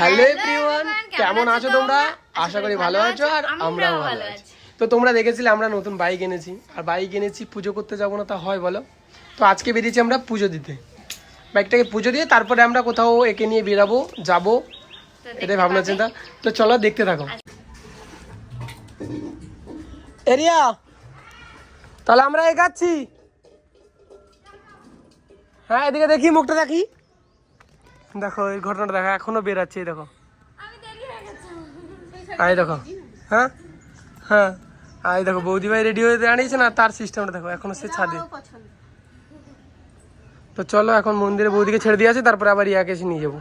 Hello everyone কেমন আছো তোমরা? আশা করি ভালো আছো আর আমরাও ভালো আছি। তো তোমরা দেখেছিলে আমরা নতুন বাইক এনেছি। আর বাইক এনেছি পুজো করতে যাব না তা হয় বলো? তো আজকে বেরিয়েছি আমরা পুজো দিতে। বাইকটাকে পুজো দিয়ে তারপরে আমরা কোথাও একে নিয়ে বেরাবো যাব। এটাই ভাবনা চিন্তা। তো চলো দেখতে থাকো। এরিয়া তাহলে আমরা এগাচ্ছি। হ্যাঁ এদিকে দেখি মুখটা দেখি। দেখো এই ঘটনাটা দেখো এখনও বেরাচ্ছে এই দেখো। আই দেখো। হ্যাঁ? হ্যাঁ। আই দেখো বৌদি ভাই রেডি হয়ে দাঁড়িয়েছে না তার সিস্টেমটা দেখো এখনও সে ছাদে। তো চলো এখন মন্দিরে বৌদিকে ছেড়ে দিয়ে আছে তারপরে আবার ইয়াকে এসে নিয়ে যাব।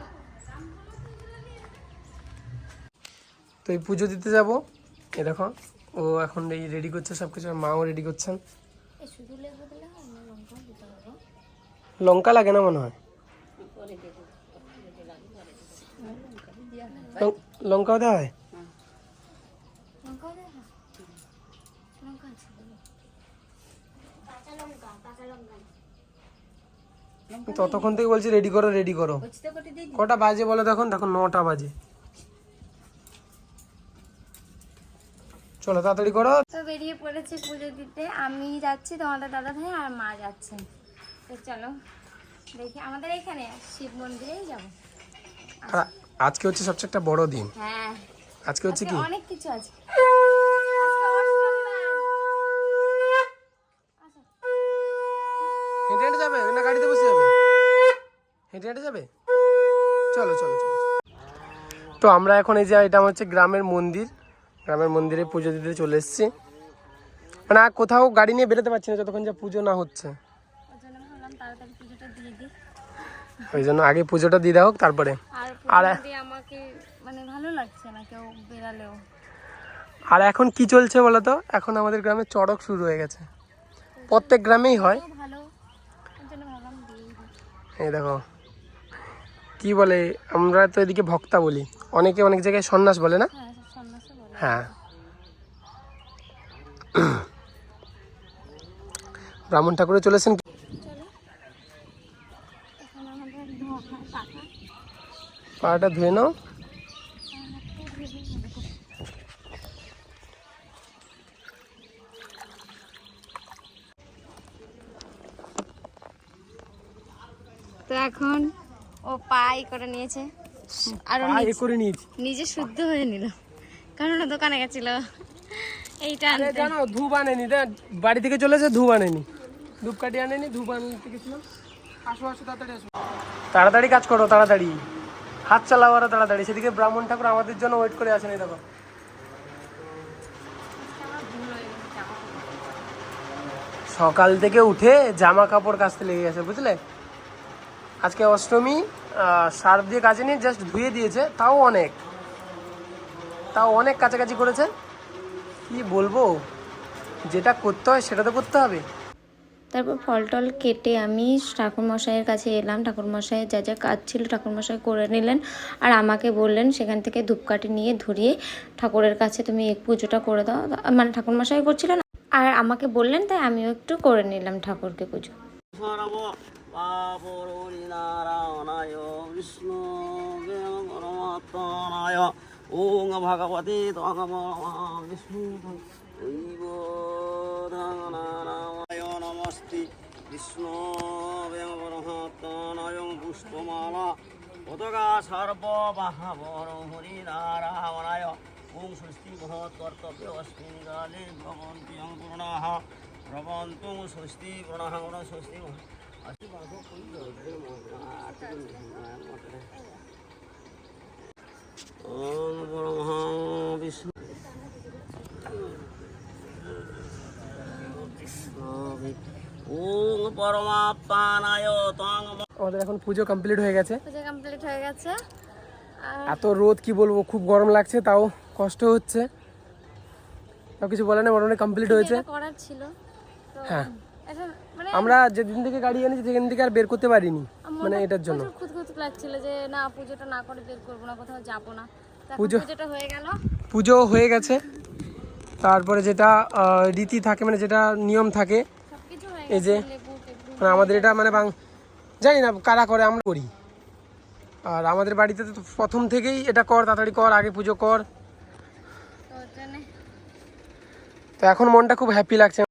তো এই পুজো দিতে যাব। এ দেখো ও এখন এই রেডি করছে সব কিছু মাও রেডি করছেন। লঙ্কা লাগে না মনে হয়? লঙ্কাও দেওয়া হয় ততক্ষণ থেকে বলছি রেডি করো রেডি করো। কটা বাজে বলো তখন দেখো নটা বাজে। চলো, তাড়াতাড়ি করো। তো বেরিয়ে পড়েছে পুজো দিতে। আমি যাচ্ছি, তোমাদের দাদা ভাই আর মা যাচ্ছেন। তো চলো। দেখি আমাদের এখানে শিব মন্দিরেই যাব। আজকে হচ্ছে সবচেয়ে একটা বড় দিন। হ্যাঁ। আজকে হচ্ছে কি? অনেক কিছু আছে। হেঁটে হেঁটে যাবে না গাড়িতে বসে যাবে? হেঁটে হেঁটে যাবে? চলো চলো চলো। তো আমরা এখন এই যে এটা হচ্ছে গ্রামের মন্দির। গ্রামের মন্দিরে পুজো দিতে চলে এসেছি। মানে কোথাও গাড়ি নিয়ে বেরোতে পারছি না যতক্ষণ যা পুজো না হচ্ছে ওই জন্য ভাবলাম তাড়াতাড়ি পুজোটা দিয়ে দিই ওই জন্য আগে পুজোটা দিয়ে দেওয়া হোক তারপরে। আর আমাকে মানে ভালো লাগছে না কেউ বেরালেও। আর এখন কি চলছে বলো তো? এখন আমাদের গ্রামে চড়ক শুরু হয়ে গেছে। প্রত্যেক গ্রামেই হয়। এই দেখো কি বলে আমরা তো এদিকে ভক্তা বলি। অনেকে অনেক জায়গায় সন্ন্যাস বলে না? হ্যাঁ বলে। হ্যাঁ। ব্রাহ্মণ ঠাকুরে চলেছেন কি? চলো এখন আমাদের ধোয়া পাখা পাটা ধুয়ে নাও। তো এখন ও পাই করে নিয়েছে। আর করে নিয়েছে। নিজে শুদ্ধ হয়ে নিল। কারণ দোকানে গেছিল। এইটা আরে আনতে। জানো ধূপ আনেনি। বাড়ি থেকে চলেছে ধূপ আনেনি। ধূপ কাটি আনেনি ধূপ আনতে গেছিলাম। আসো আসো তাড়াতাড়ি আসো। তাড়াতাড়ি কাজ করো তাড়াতাড়ি। হাত চালাও আরও তাড়াতাড়ি। সেদিকে ব্রাহ্মণ ঠাকুর আমাদের জন্য ওয়েট করে আসেন এই দেখো। সকাল থেকে উঠে জামা কাপড় কাচতে লেগে গেছে, বুঝলে? আজকে অষ্টমী সার্ফ দিয়ে কাজে নিয়ে জাস্ট ধুয়ে দিয়েছে, তাও অনেক। তাও অনেক কাছাকাছি করেছে। কি বলব? যেটা করতে হয় সেটা তো করতে হবে। তারপর ফল টল কেটে আমি ঠাকুরমশাইয়ের কাছে এলাম। ঠাকুরমশাইয়ের যা যা কাজ ছিল ঠাকুরমশাই করে নিলেন আর আমাকে বললেন, সেখান থেকে ধূপকাঠি নিয়ে ধরিয়ে ঠাকুরের কাছে তুমি এই পুজোটা করে দাও। মানে ঠাকুরমশাই করছিল না আর আমাকে বললেন, তাই আমিও একটু করে নিলাম ঠাকুরকে পুজো। ওং ভগবতে বিষ্ণু বিষ্ণু পরমাত্মনায় পুষ্পমালা। পতাকা সর্ববাহবর হরি নারায়ণায় ওং স্বস্তি মহৎ কর্তব্য অস্মিন কালে ভগবন্তি অঙ্কুর্ণাহ ভগবন্তু স্বস্তি প্রণাহ স্বস্তি ওম ব্রহ্মা ওম পরমাত্মানায় তং আমাদের এখন পুজো কমপ্লিট হয়ে গেছে। পুজো কমপ্লিট হয়ে গেছে। এত রোদ কি বলব খুব গরম লাগছে তাও কষ্ট হচ্ছে। তাও কিছু বলে না বরং কমপ্লিট হয়েছে। করার ছিল। হ্যাঁ। মানে আমরা যেদিন থেকে গাড়ি এনেছি সেদিন থেকে আর বের করতে পারিনি মানে এটার জন্য। খুঁতখুত লাগছিল যে না পুজোটা না করে বের করব না কোথাও যাব না। পুজো- পুজোটা হয়ে গেল। পুজো হয়ে গেছে। তারপরে যেটা রীতি থাকে মানে যেটা নিয়ম থাকে এই যে মানে আমাদের এটা মানে বাং জানি না কারা করে আমরা করি। আর আমাদের বাড়িতে তো প্রথম থেকেই এটা কর তাড়াতাড়ি কর আগে পুজো কর। তো তো এখন মনটা খুব হ্যাপি লাগছে।